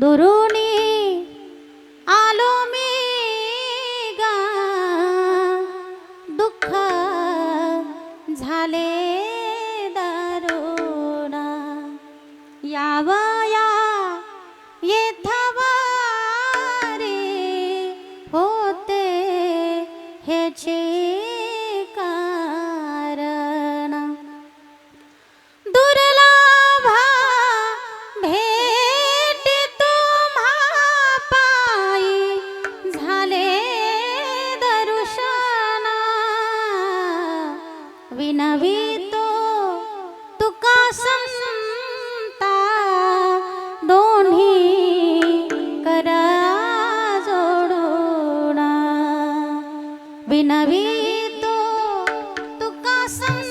দুরুনি আলমে গা দুঃখ ঝালে দারুণা विनवितो तुका समता दोन्ही करा जोडोणा विनवितो तुका सम